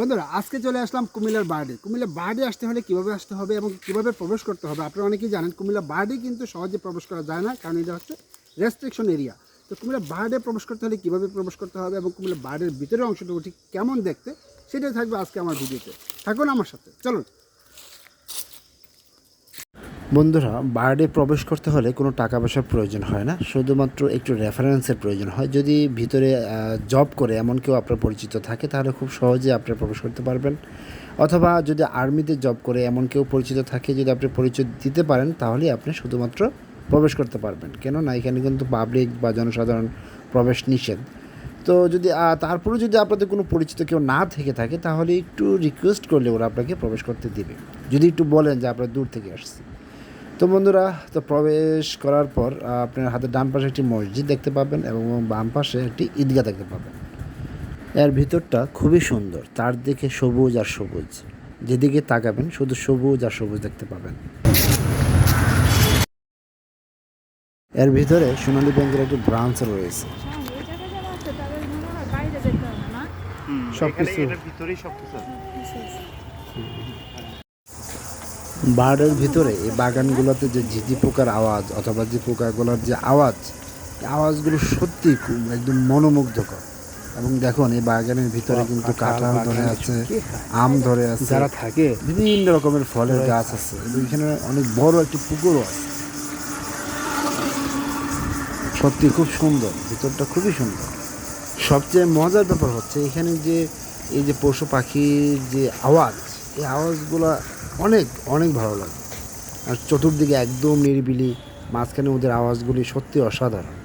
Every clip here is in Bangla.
বন্ধুরা, আজকে চলে আসলাম কুমিল্লার বার্ডে কুমিল্লা বার্ডে আসতে হলে কীভাবে আসতে হবে এবং কীভাবে প্রবেশ করতে হবে? আপনারা অনেকেই জানেন কুমিল্লা বার্ডে কিন্তু সহজে প্রবেশ করা যায় না, কারণ এটা হচ্ছে রেস্ট্রিকশন এরিয়া তো কুমিল্লা বার্ডে প্রবেশ করতে হলে কীভাবে প্রবেশ করতে হবে এবং কুমিল্লা বার্ডের ভিতরের অংশটুকু ঠিক কেমন দেখতে, সেটাই থাকবে আজকে আমার ভিডিওতে। থাকুন আমার সাথে, চলুন। বন্ধুরা বার্ডে প্রবেশ করতে হলে কোনো টাকা পয়সার প্রয়োজন হয় না। শুধুমাত্র একটু রেফারেন্সের প্রয়োজন হয়। যদি ভিতরে জব করে এমন কেউ আপনার পরিচিত থাকে তাহলে খুব সহজে আপনি প্রবেশ করতে পারবেন। অথবা যদি আর্মিতে জব করে এমন কেউ পরিচিত থাকে যদি আপনি পরিচয় দিতে পারেন তাহলেই আপনি শুধুমাত্র প্রবেশ করতে পারবেন। কেননা এখানে কিন্তু পাবলিক বা জনসাধারণ প্রবেশ নিষেধ। তো যদি আহ, তারপরেও যদি আপনাদের কোনো পরিচিত কেউ না থেকে থাকে তাহলে একটু রিকোয়েস্ট করলে ওরা আপনাকে প্রবেশ করতে দেবে। যদি একটু বলেন যে আপনারা দূর থেকে আসছি তো বন্ধুরা তো প্রবেশ করার পর আপনার হাতের ডান পাশে একটি মসজিদ দেখতে পাবেন এবং বাম পাশে একটি ঈদগাহ দেখতে পাবেন। এর ভিতরটা খুবই সুন্দর তার দিকে সবুজ আর সবুজ। যেদিকে তাকাবেন শুধু সবুজ আর সবুজ দেখতে পাবেন। এর ভিতরে সোনালী ব্যাংকের একটি ব্রাঞ্চ রয়েছে। ভিতরেই সব কিছু বার্ডের ভিতরে এই বাগানগুলোতে যে ঝিঝি পোকার আওয়াজ অথবা যে পোকাগুলোর যে আওয়াজ এই আওয়াজগুলো সত্যি খুব একদম মনোমুগ্ধকর। এবং দেখুন এই বাগানের ভিতরে কিন্তু কাঁঠাল ধরে আছে আম ধরে আছে যারা থাকে। বিভিন্ন রকমের ফলের গাছ আছে। এখানে অনেক বড় একটি পুকুরও আছে। সত্যি খুব সুন্দর ভিতরটা খুবই সুন্দর। সবচেয়ে মজার ব্যাপার হচ্ছে এখানে যে এই যে পশু পাখির যে আওয়াজ এই আওয়াজগুলো অনেক অনেক ভালো লাগে। আর চতুর্দিকে একদম নিরিবিলি মাঝখানে ওদের আওয়াজগুলি সত্যি অসাধারণ।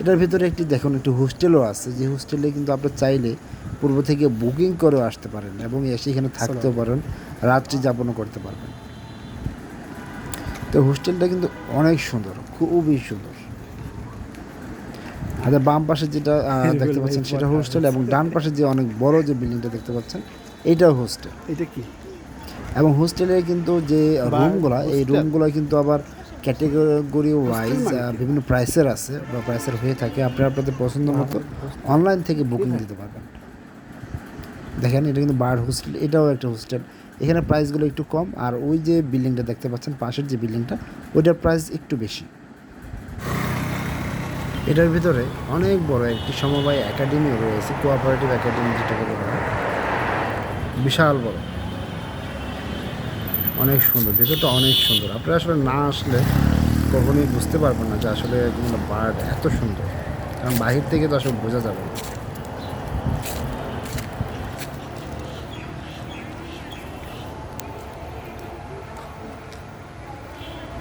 এটার ভিতরে একটি দেখুন একটি হোস্টেলও আছে। যে হোস্টেলে কিন্তু আপনি চাইলে পূর্ব থেকে বুকিং করেও আসতে পারেন এবং এসে এখানে থাকতেও পারেন রাত্রি যাপনও করতে পারবেন। তো হোস্টেলটা কিন্তু অনেক সুন্দর খুবই সুন্দর। হাতে বাম পাশে যেটা দেখতে পাচ্ছেন সেটা হোস্টেল এবং ডান পাশে যে অনেক বড় যে বিল্ডিংটা দেখতে পাচ্ছেন এটাও হোস্টেল। এটা কি? এবং হোস্টেলে কিন্তু যে রুমগুলো এই রুমগুলো কিন্তু আবার ক্যাটেগরি ওয়াইজ বিভিন্ন প্রাইসের আছে বা প্রাইসের হয়ে থাকে। আপনারা আপনাদের পছন্দ মতো অনলাইন থেকে বুকিং দিতে পারবেন। দেখেন এটা কিন্তু বার্ড হোস্টেল এটাও একটা হোস্টেল। এখানে প্রাইসগুলো একটু কম আর ওই যে বিল্ডিংটা দেখতে পাচ্ছেন পাশের যে বিল্ডিংটা ওইটার প্রাইস একটু বেশি। এটার ভিতরে অনেক বড় একটি সমবায় একাডেমিও রয়েছে কোঅপারেটিভ একাডেমি যেটাকে বলা হয়। বিশাল বড়। অনেক সুন্দর, ভিতরটা অনেক সুন্দর। আপনারা আসলে না আসলে কখনোই বুঝতে পারবেন না যে আসলে বার্ড এত সুন্দর। কারণ বাহির থেকে তো আসলে বোঝা যাবে না।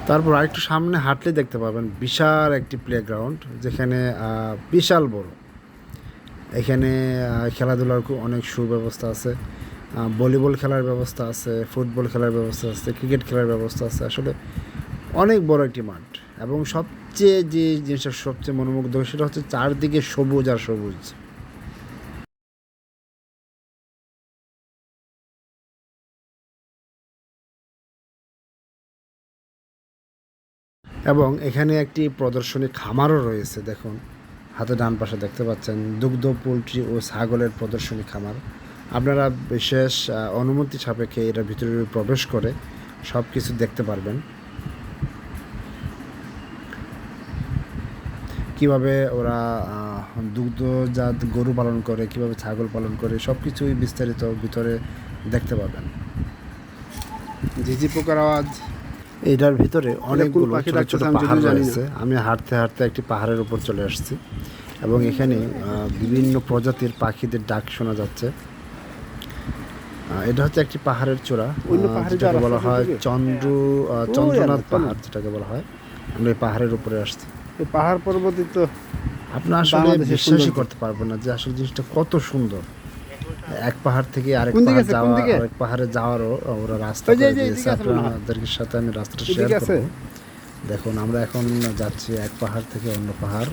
তারপর আরেকটু সামনে হাঁটলে দেখতে পাবেন বিশাল একটি প্লেগ্রাউন্ড যেখানে বিশাল বড়। এখানে খেলাধুলার খুব অনেক সুব্যবস্থা আছে। ভলিবল খেলার ব্যবস্থা আছে, ফুটবল খেলার ব্যবস্থা আছে, ক্রিকেট খেলার ব্যবস্থা আছে। আসলে অনেক বড় একটি মাঠ এবং সবচেয়ে যে জিনিসটা সবচেয়ে মনোমুগ্ধ সেটা হচ্ছে চারদিকে সবুজ আর সবুজ। এবং এখানে একটি প্রদর্শনী খামারও রয়েছে, দেখুন। হাতে ডান পাশে দেখতে পাচ্ছেন দুগ্ধ, পোলট্রি ও ছাগলের প্রদর্শনী খামার। আপনারা বিশেষ অনুমতি সাপেক্ষে এটার ভিতরে প্রবেশ করে সব কিছু দেখতে পারবেন। কীভাবে ওরা দুগ্ধজাত গরু পালন করে কীভাবে ছাগল পালন করে সব কিছুই বিস্তারিত ভিতরে দেখতে পাবেন। ঝিঝি পোকার আওয়াজ। এটার ভিতরে অনেকগুলো পাখি ছোট ছোট আমি পাহাড় রয়েছে। আমি হাঁটতে হাঁটতে একটি পাহাড়ের উপর চলে আসছি এবং এখানে বিভিন্ন প্রজাতির পাখিদের ডাক শোনা যাচ্ছে। এটা হচ্ছে একটি পাহাড়ের চূড়া। যেটাকে বলা হয় চন্দ্র চন্দ্রনাথ পাহাড় যেটাকে বলা হয়। আমরা এই পাহাড়ের উপরে আসছি। পাহাড় পর্বতে তো আপনি আসলে বিশ্বাসই করতে পারবেন না যে আসলে জিনিসটা কত সুন্দর। এক পাহাড় থেকে আরেক পাহাড় যাওয়া আরেক পাহাড়ে যাওয়ারও ওরা রাস্তা। আপনাদের সাথে আমি রাস্তাটা শেয়ার? করব। দেখুন আমরা এখন যাচ্ছি এক পাহাড় থেকে অন্য পাহাড়।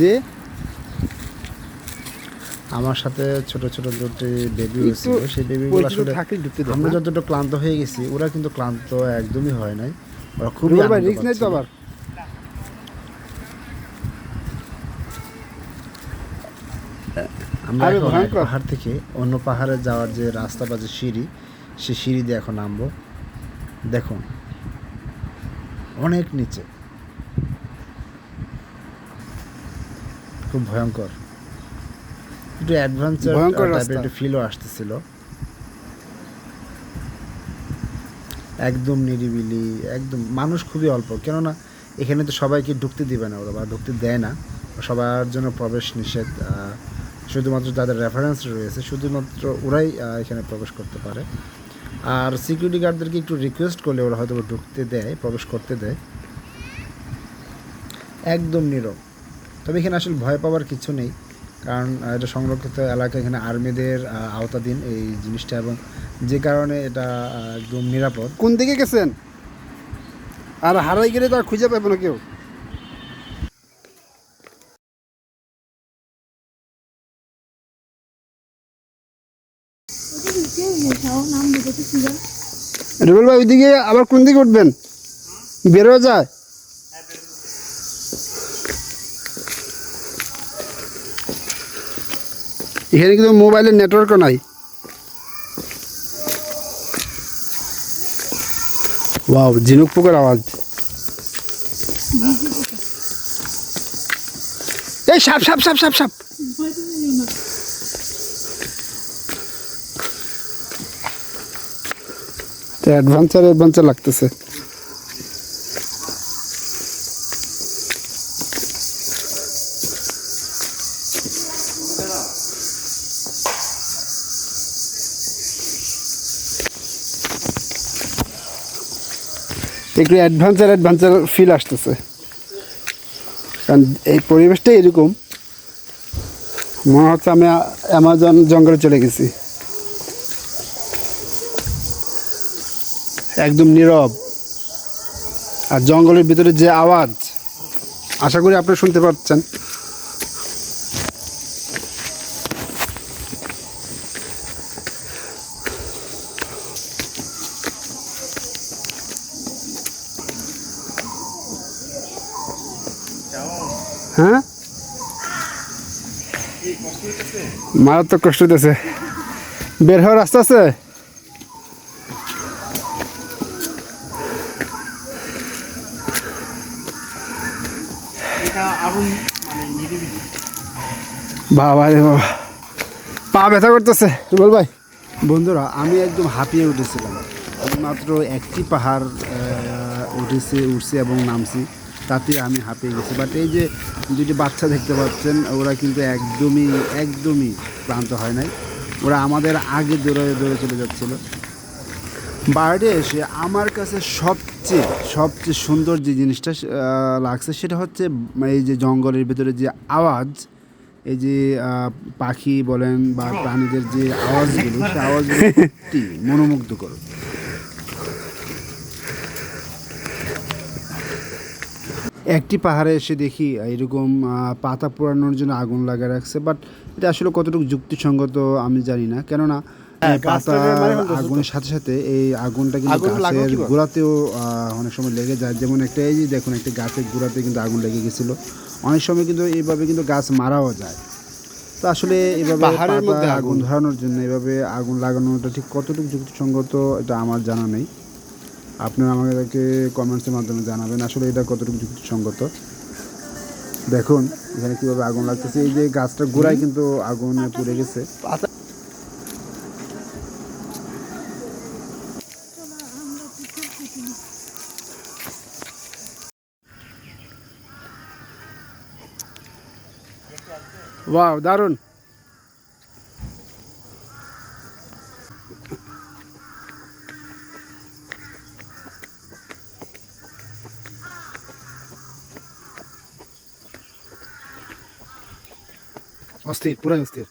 যে আমার সাথে ছোট ছোট দুটি বেবি হয়েছে সেই বেবিগুলো আসলে আমরা যতটা ক্লান্ত হয়ে গেছি ওরা কিন্তু ক্লান্ত একদমই হয় নাই। ওরা খুব রিস্ক নাই তো আবার? আমরা পাহাড় থেকে অন্য পাহাড়ে যাওয়ার যে রাস্তা বা যে সিঁড়ি সে সিঁড়ি দিয়ে এখন নামবো। দেখুন অনেক নিচে। খুব ভয়ঙ্কর। একটু অ্যাডভেঞ্চার ভয়ঙ্কর টাইপের। একটু ফিলও আসতেছিল। একদম নিরিবিলি একদম মানুষ খুবই অল্প। কেননা এখানে তো সবাইকে ঢুকতে দিবে না ওরা বা ঢুকতে দেয় না। সবার জন্য প্রবেশ নিষেধ শুধুমাত্র যাদের রেফারেন্স রয়েছে শুধুমাত্র ওরাই এখানে প্রবেশ করতে পারে। আর সিকিউরিটি গার্ডদেরকে একটু রিকোয়েস্ট করলে ওরা হয়তো ঢুকতে দেয় প্রবেশ করতে দেয়। একদম নীরব। তবে এখানে আসলে ভয় পাওয়ার কিছু নেই, কারণ এটা সংরক্ষিত এলাকা, এখানে আর্মিদের আওতাধীন এই জিনিসটা এবং যে কারণে এটা একদম নিরাপদ। কোন দিকে গেছেন? আর হারাই গেলে তো আর খুঁজে পাবো না কেউ। রুবেল ভাই, ওইদিকে আবার কোন দিকে উঠবেন? বেরো যায়? এখানে কিন্তু মোবাইলের নেটওয়ার্কও নাই। ওয়াও, ঝিনুক পোকার আওয়াজ। এই সাপ সাপ সাপ সাপ সাপ। অ্যাডভেঞ্চার অ্যাডভেঞ্চার লাগতেছে। একটু অ্যাডভেঞ্চার অ্যাডভেঞ্চার ফিল আসতেছে। কারণ এই পরিবেশটা এরকম। মনে হচ্ছে আমি অ্যামাজন জঙ্গলে চলে গেছি। একদম নীরব। আর জঙ্গলের ভিতরে যে আওয়াজ, আশা করি আপনারা শুনতে পাচ্ছেন। হ্যাঁ? মারাত্মক কষ্ট হইতেছে। বের হওয়ার রাস্তা আছে? বাবা রে বাবা। পা ব্যথা করতেছে। বল ভাই। বন্ধুরা, আমি একদম হাঁপিয়ে উঠেছিলাম। মাত্র একটি পাহাড় উঠেছি, উঠছি এবং নামছি। তাতে আমি হাঁপিয়ে গেছি। বাট এই যে দুটি বাচ্চা দেখতে পাচ্ছেন ওরা কিন্তু একদমই একদমই ক্লান্ত হয় নাই। ওরা আমাদের আগে দৌড়ে দৌড়ে চলে যাচ্ছিল। বাইরে এসে আমার কাছে সবচেয়ে সবচেয়ে সুন্দর যে জিনিসটা লাগছে সেটা হচ্ছে এই যে জঙ্গলের ভিতরে যে আওয়াজ এই যে পাখি বলেন বা প্রাণীদের যে আওয়াজগুলো সেই আওয়াজগুলো সত্যি মনোমুগ্ধকর। একটি পাহাড়ে এসে দেখি এরকম পাতা পোড়ানোর জন্য আগুন লাগা রাখছে বাট এটা আসলে কতটুকু যুক্তিসঙ্গত আমি জানি না। কেননা হ্যাঁ, পাতা তো। আগুনের সাথে সাথে এই আগুনটা কিন্তু গাছের গোড়াতেও অনেক সময় লেগে যায়। যেমন একটা এই যে দেখুন একটা গাছের গোড়াতে কিন্তু আগুন লেগে গেছিল। অনেক সময় কিন্তু এইভাবে কিন্তু গাছ মারাও যায়। তো আসলে এভাবে পাহাড়ের মধ্যে আগুন আগুন। ধরানোর জন্য এভাবে আগুন লাগানোটা ঠিক কতটুকু যুক্তিসঙ্গত এটা আমার জানা নেই। আপনারা আমাদেরকে কমেন্টসের মাধ্যমে জানাবেন, আসলে এটা কতটুকু যুক্তিসঙ্গত? দেখুন, এখানে কীভাবে আগুন লাগতেছে, এই যে গাছটা গোড়ায় কিন্তু আগুনে পুড়ে গেছে। ওয়াও দারুণ! অস্থির পুরাই অস্থির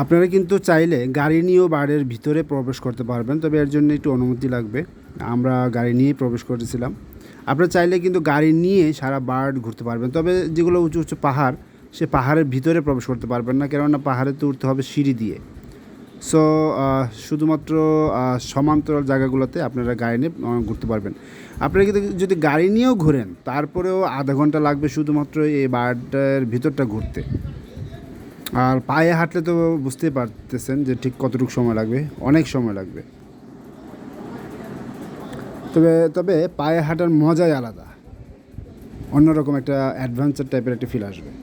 আপনারা কিন্তু চাইলে গাড়ি নিয়েও বাড়ির ভিতরে প্রবেশ করতে পারবেন, তবে এর জন্য একটু অনুমতি লাগবে। আমরা গাড়ি নিয়ে প্রবেশ করেছিলাম আপনারা চাইলে কিন্তু গাড়ি নিয়ে সারা বার্ড ঘুরতে পারবেন। তবে যেগুলো উঁচু উঁচু পাহাড়, সে পাহাড়ের ভিতরে প্রবেশ করতে পারবেন না। কেননা পাহাড়ে তো উঠতে হবে সিঁড়ি দিয়ে। সো শুধুমাত্র সমান্তরাল জায়গাগুলোতে আপনারা গাড়ি নিয়ে ঘুরতে পারবেন। আপনারা কিন্তু যদি গাড়ি নিয়েও ঘোরেন, তারপরেও আধা ঘণ্টা লাগবে শুধুমাত্র এই বার্ডের ভিতরটা ঘুরতে। আর পায়ে হাঁটলে তো বুঝতেই পারতেছেন যে ঠিক কতটুকু সময় লাগবে, অনেক সময় লাগবে। তবে তবে পায়ে হাঁটার মজাই আলাদা। অন্যরকম একটা অ্যাডভেঞ্চার টাইপের একটা ফিল আসবে।